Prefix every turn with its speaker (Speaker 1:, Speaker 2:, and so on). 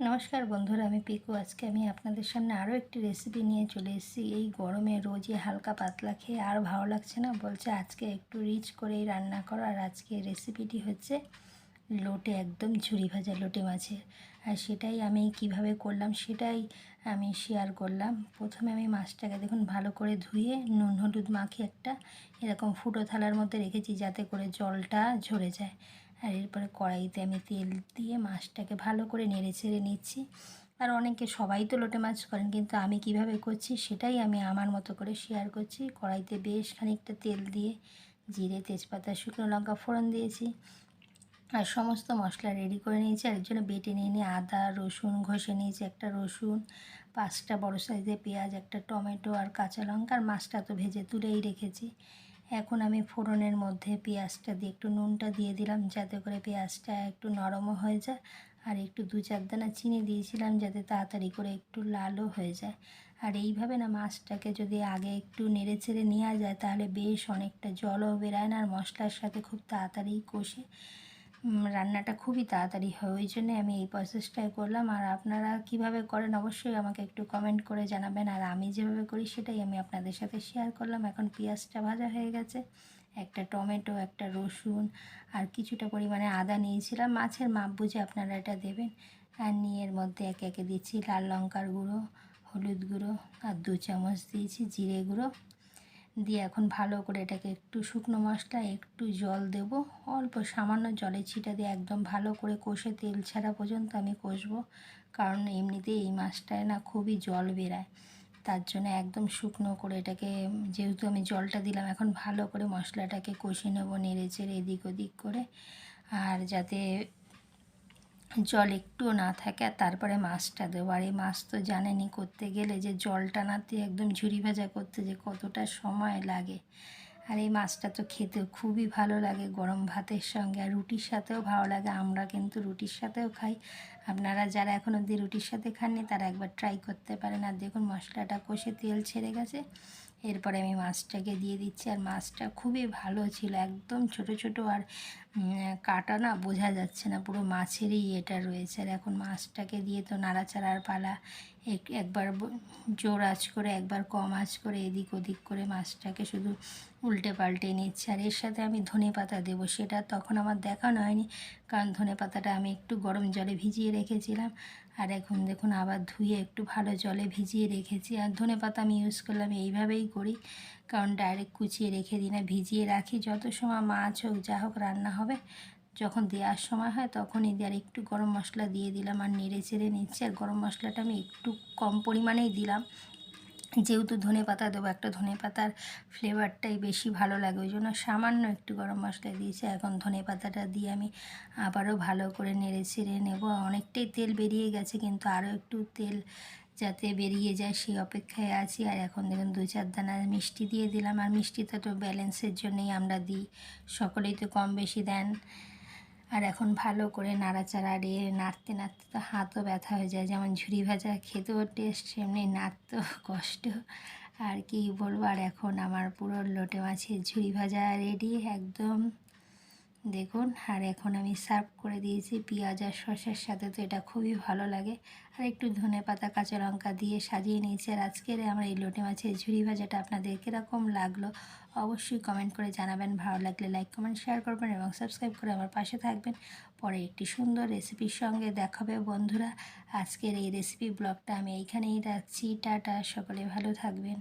Speaker 1: নমস্কার বন্ধুরা, আমি পিকু। আজকে আমি আপনাদের সামনে আরও একটি রেসিপি নিয়ে চলে এসেছি। এই গরমে রোজই হালকা পাতলা খেয়ে আর ভালো লাগছে না। বলছে আজকে একটু রিচ করেই রান্না করো। আর আজকে রেসিপিটি হচ্ছে লোটে, একদম ঝুরি ভাজা লোটে মাছের। আর সেটাই আমি কীভাবে করলাম সেটাই আমি শেয়ার করলাম। প্রথমে আমি মাছটাকে দেখুন ভালো করে ধুয়ে নুন হলুদ মাখিয়ে একটা এরকম ফুটো থালার মধ্যে রেখেছি যাতে করে জলটা ঝরে যায়। আর এরপরে কড়াইতে আমি তেল দিয়ে মাছটাকে ভালো করে নেড়ে ছেড়ে নিচ্ছি। আর অনেকে সবাই তো লোটে মাছ করেন, কিন্তু আমি কীভাবে করছি সেটাই আমি আমার মতো করে শেয়ার করছি। কড়াইতে বেশ খানিকটা তেল দিয়ে জিরে, তেজপাতা, শুকনো লঙ্কা ফোড়ন দিয়েছি। আর সমস্ত মশলা রেডি করে নিয়েছি। আর জন্য বেটে নিয়ে নিয়ে আদা, রসুন ঘষে নিয়েছি একটা রসুন, পাঁচটা বড় সাইজের পেঁয়াজ, একটা টমেটো আর কাঁচা লঙ্কা। আর মাছটা তো ভেজে তুলেই রেখেছি। এখন আমি ফোড়নের মধ্যে পেঁয়াজটা দিয়ে একটু নুনটা দিয়ে দিলাম, যাতে করে পেঁয়াজটা একটু নরমও হয়ে যায়। আর একটু দু চার দানা চিনি দিয়েছিলাম, যাতে তাড়াতাড়ি করে একটু লালও হয়ে যায়। আর এইভাবে না মাছটাকে যদি আগে একটু নেড়ে ছেড়ে নেওয়া যায়, তাহলে বেশ অনেকটা জলও বেরায় না, আর মশলার সাথে খুব তাড়াতাড়ি কষে। রান্নাটা খুবই তাড়াতাড়ি হয়। ওই জন্যে আমি এই প্রসেসটাই করলাম। আর আপনারা কীভাবে করেন অবশ্যই আমাকে একটু কমেন্ট করে জানাবেন। আর আমি যেভাবে করি সেটাই আমি আপনাদের সাথে শেয়ার করলাম। এখন পেঁয়াজটা ভাজা হয়ে গেছে। একটা টমেটো, একটা রসুন আর কিছুটা পরিমাণে আদা নিয়েছিলাম। মাছের মাপ বুঝে আপনারা এটা দেবেন। আর নিয়ে এর মধ্যে একে একে দিচ্ছি। লাল লঙ্কার গুঁড়ো, হলুদ গুঁড়ো আর দু চামচ দিয়েছি জিরে গুঁড়ো। দিয়ে এখন ভালো করে এটাকে একটু শুকনো মশলা, একটু জল দেব। অল্প সামান্য জলে ছিটা দিয়ে একদম ভালো করে কষে তেল ছাড়া পর্যন্ত আমি কষবো, কারণ এমনিতে এই মাছটায় না খুবই জল বেরায়। তার জন্য একদম শুকনো করে এটাকে, যেহেতু আমি জলটা দিলাম, এখন ভালো করে মশলাটাকে কষে নেব নেড়ে চেড়ে এদিক ওদিক করে। আর যাতে জল একটুও না থাকে আর তারপরে মাছটা দেবো। আর এই মাছ তো জানেনি করতে গেলে যে জলটা নাতে একদম ঝুরি ভাজা করতে যে কতটা সময় লাগে। আর এই মাছটা তো খেতে খুবই ভালো লাগে, গরম ভাতের সঙ্গে। আর রুটির সাথেও ভালো লাগে, আমরা কিন্তু রুটির সাথেও খাই। আপনারা যারা এখন অবধি রুটির সাথে খাননি, তারা একবার ট্রাই করতে পারেন। আর দেখুন, মশলাটা কষে তেল ছেড়ে গেছে। এরপরে আমি মাছটাকে দিয়ে দিচ্ছি আর মাছটা খুবই ভালো ছিল, একদম ছোট ছোট আর কাটা না, বোঝা যাচ্ছে না, পুরো মাছেরই এটা রয়েছে। আর এখন মাছটাকে দিয়ে তো নাড়াচাড়ার পালা একবার জোর আঁচ করে, একবার কম আঁচ করে, এদিক ওদিক করে মাছটাকে শুধু উল্টে পাল্টে নিচ্ছে। আর এর সাথে আমি ধনে পাতা দেবো, সেটা তখন আমার দেখানো হয়নি, কারণ ধনে পাতাটা আমি একটু গরম জলে ভিজিয়ে রেখেছিলাম। আর এখন দেখুন আবার ধুয়ে একটু ভালো জলে ভিজিয়ে রেখেছি। আর ধনে পাতা আমি ইউজ করলাম এইভাবেই করি। কারণ ডাইরেক্ট কুচিয়ে রেখে দিই না, ভিজিয়ে রাখি। যত সময় মাছ হোক, যা হোক রান্না হবে, যখন দেওয়ার সময় হয় তখনই আর একটু গরম মশলা দিয়ে দিলাম। আর নেড়ে চেড়ে নিচ্ছি। আর গরম মশলাটা আমি একটু কম পরিমাণেই দিলাম। যেহেতু ধনে পাতা দেবো, একটা ধনে পাতার ফ্লেভারটাই বেশি ভালো লাগে। ওই জন্য সামান্য একটু গরম মশলা দিয়েছি। এখন ধনে পাতাটা দিয়ে আমি আবারও ভালো করে নেড়ে ছেড়ে নেব। অনেকটাই তেল বেরিয়ে গেছে, কিন্তু আরও একটু তেল যাতে বেরিয়ে যায় সেই অপেক্ষায় আছি। আর এখন দেখুন, দু চার দানা মিষ্টি দিয়ে দিলাম। আর মিষ্টিটা তো ব্যালেন্সের জন্যই আমরা দিই। সকলেই তো কম বেশি দেন। আর এখন ভালো করে নাড়াচাড়া রে নাড়তে নাড়তে তো হাতও ব্যথা হয়ে যায়। যেমন ঝুড়ি ভাজা খেতেও টেস্ট সেমনি, নাড়তেও কষ্ট। আর কি বলব? আর এখন আমার পুরো লোটে মাছের ঝুড়ি ভাজা রেডি একদম দেখুন, আর এখন আমি সার্ভ করে দিয়েছি পেঁয়াজ আর শসার সাথে, তো এটা খুবই ভালো লাগে। আর একটু ধনে পাতা, কাঁচা লঙ্কা দিয়ে সাজিয়ে নিয়েছি। আর আজকের আমার এই লোটে মাছের ঝুড়ি ভাজাটা আপনাদের কীরকম লাগল অবশ্যই কমেন্ট করে জানাবেন। ভালো লাগলে লাইক, কমেন্ট, শেয়ার করবেন এবং সাবস্ক্রাইব করে আমার পাশে থাকবেন। পরে একটি সুন্দর রেসিপির সঙ্গে দেখাবে বন্ধুরা। আজকের এই রেসিপি ব্লগটা আমি এইখানেই রাখছি। টাটা, সকলে ভালো থাকবেন।